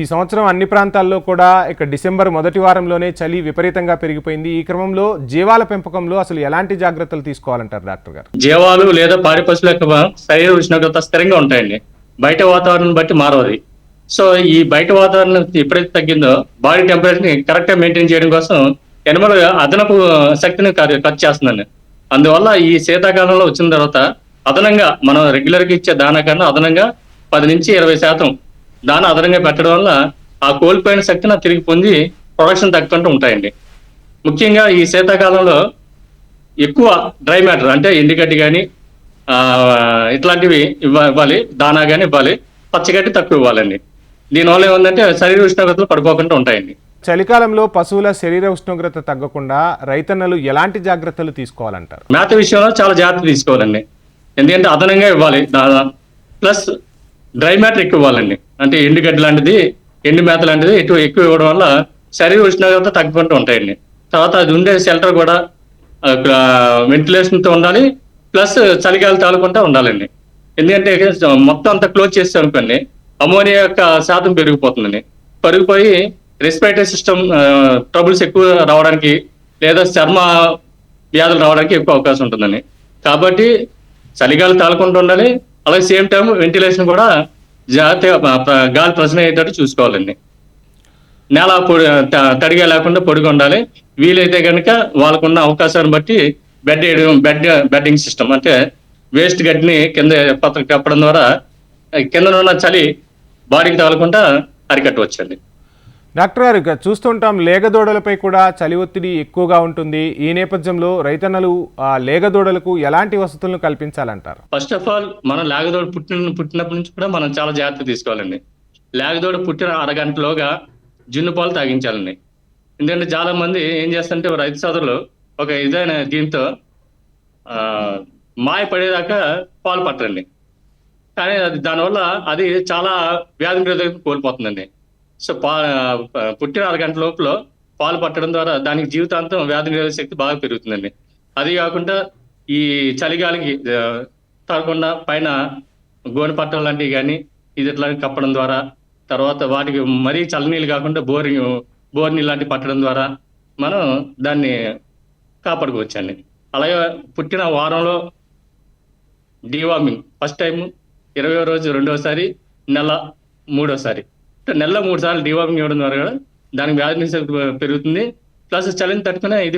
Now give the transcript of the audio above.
ఈ సంవత్సరం అన్ని ప్రాంతాల్లో కూడా ఇక డిసెంబర్ మొదటి వారంలోనే చలి విపరీతంగా పెరిగిపోయింది. ఈ క్రమంలో జీవాల పెంపకంలో అసలు ఎలాంటి జాగ్రత్తలు తీసుకోవాలంటారు డాక్టర్ గారు? జీవాలు లేదా పాడి పశువుల యొక్క శరీర ఉష్ణోగ్రత స్థిరంగా ఉంటాయండి. బయట వాతావరణం బట్టి మారవది. సో ఈ బయట వాతావరణం ఎప్పుడైతే తగ్గిందో బాడీ టెంపరేచర్ని కరెక్ట్గా మెయింటైన్ చేయడం కోసం ఎనిమల్ అదనపు శక్తిని ఖర్చు చేస్తుందండి. అందువల్ల ఈ శీతాకాలంలో వచ్చిన తర్వాత అదనంగా మనం రెగ్యులర్గా ఇచ్చే దానా కన్నా అదనంగా పది నుంచి ఇరవై శాతం దానా అదనంగా పెట్టడం వల్ల ఆ కోల్పోయిన శక్తిని తిరిగి పొంది ప్రొడక్షన్ తగ్గుకుంటూ ఉంటాయండి. ముఖ్యంగా ఈ శీతాకాలంలో ఎక్కువ డ్రై మ్యాటర్ అంటే ఎండుగడ్డి కానీ ఇట్లాంటివి ఇవ్వ- ఇవ్వాలి దానా కానీ ఇవ్వాలి పచ్చగడ్డి తక్కువ ఇవ్వాలండి. దీనివల్ల ఏముందంటే శరీర ఉష్ణోగ్రతలు పడిపోకుండా ఉంటాయండి. చలికాలంలో పశువుల శరీర ఉష్ణోగ్రత తగ్గకుండా రైతన్నలు ఎలాంటి జాగ్రత్తలు తీసుకోవాలంటారు? మేత విషయంలో చాలా జాగ్రత్త తీసుకోవాలండి. ఎందుకంటే అదనంగా ఇవ్వాలి ప్లస్ డ్రై మ్యాటర్ ఎక్కువ ఇవ్వాలండి. అంటే ఎండుగడ్డి లాంటిది ఎండు మేత లాంటిది ఎక్కువ ఎక్కువ ఇవ్వడం వల్ల శరీర ఉష్ణోగ్రత తగ్గుకుంటూ ఉంటాయండి. తర్వాత అది ఉండే షెల్టర్ కూడా వెంటిలేషన్తో ఉండాలి ప్లస్ చలిగాలి తాలకుండా ఉండాలండి. ఎందుకంటే మొత్తం అంతా క్లోజ్ చేస్తే అనుకోండి అమోనియా యొక్క శాతం పెరిగిపోతుందండి. పెరిగిపోయి రెస్పిరేటరీ సిస్టమ్ ట్రబుల్స్ ఎక్కువ రావడానికి లేదా చర్మ వ్యాధులు రావడానికి ఎక్కువ అవకాశం ఉంటుందండి. కాబట్టి చలిగాలి తాలకుండా ఉండాలి అలాగే సేమ్ టైం వెంటిలేషన్ కూడా జాగ్రత్తగా గాలి ప్రశ్న అయ్యేటట్టు చూసుకోవాలండి. నేల పొడి త- తడిగా లేకుండా పొడిగా ఉండాలి. వీలైతే కనుక వాళ్ళకున్న అవకాశాన్ని బట్టి బెడ్ వేయడం బెడ్ బెడ్డింగ్ సిస్టమ్ అంటే వేస్ట్ గడ్డిని కింద పత్ర కప్పడం ద్వారా కింద ఉన్న చలి బాడీకి తగలకుండా అరికట్టవచ్చండి. డాక్టర్ గారు ఇక చూస్తుంటాం లేగదోడలపై కూడా చలి ఒత్తిడి ఎక్కువగా ఉంటుంది. ఈ నేపథ్యంలో రైతన్నలు ఆ లేగదూడలకు ఎలాంటి వసతులను కల్పించాలంటారు? ఫస్ట్ ఆఫ్ ఆల్ మనం లేగదోడ పుట్టిన పుట్టినప్పటి నుంచి కూడా మనం చాలా జాగ్రత్త తీసుకోవాలండి. లేగదోడ పుట్టిన అరగంటలోగా జున్ను పాలు తాగించాలండి. ఎందుకంటే చాలా మంది ఏం చేస్తుంటే రైతు సోదరులు ఒక ఇదైన దీంతో మాయ పడేదాకా పాలు పట్టరండి. కానీ అది దానివల్ల అది చాలా వ్యాధి నిరోధకత కోల్పోతుందండి. సో పా పుట్టిన అరగంట లోపల పాలు పట్టడం ద్వారా దానికి జీవితాంతం వ్యాధి నిరోధక శక్తి బాగా పెరుగుతుందండి. అది కాకుండా ఈ చలిగాలికి ఆ, పైన గోనె పట్టడం లాంటివి కానీ ఇది కప్పడం ద్వారా తర్వాత వాటికి మరీ చల్లనీళ్ళు కాకుండా బోరింగ్ బోర్ నీళ్ళు లాంటివి పట్టడం ద్వారా మనం దాన్ని కాపాడుకోవచ్చండి. అలాగే పుట్టిన వారంలో డీవార్మింగ్ ఫస్ట్ టైం ఇరవై రోజు రెండోసారి నెల మూడోసారి. నెలలో మూడు సార్లు డీవార్మింగ్ ఇవ్వడం ద్వారా కూడా దానికి వ్యాధి నిరోధక పెరుగుతుంది. ప్లస్ చలిని తట్టుకునే ఇది